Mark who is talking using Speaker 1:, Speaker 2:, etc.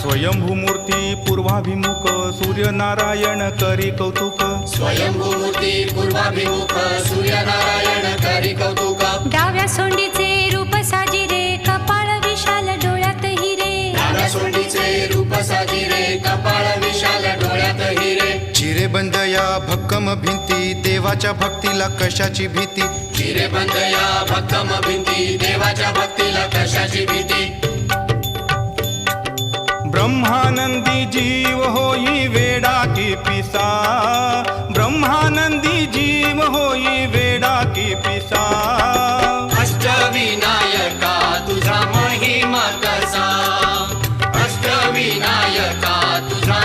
Speaker 1: स्वयंभूमूर्ती पूर्वाभिमुख सूर्यनारायण करी कौतुक.
Speaker 2: स्वयंभूमूर्ती पूर्वाभिमुख सूर्यनारायण करी कौतुक.
Speaker 3: डाव्या सोंडीचे रूप साजिरे कपाळ विशाल डोळ्यात हिरे.
Speaker 2: डाव्या सोंडीचे रूप साजिरे कपाळ विशाल डोळ्यात हिरे.
Speaker 4: चिरे बंद या भक्कम भिंती देवाच्या भक्तीला कशाची भीती?
Speaker 2: चिरे बंद या भक्कम भिंती देवाच्या भक्तीला कशाची भीती?
Speaker 1: ब्रह्मानंदी जीव होई वेडा की पिसा। ब्रह्मानंदी जीव होई वेडा की पिसा।
Speaker 2: अष्टविनायका तुझा महिमा कसा। अष्टविनायका तुझा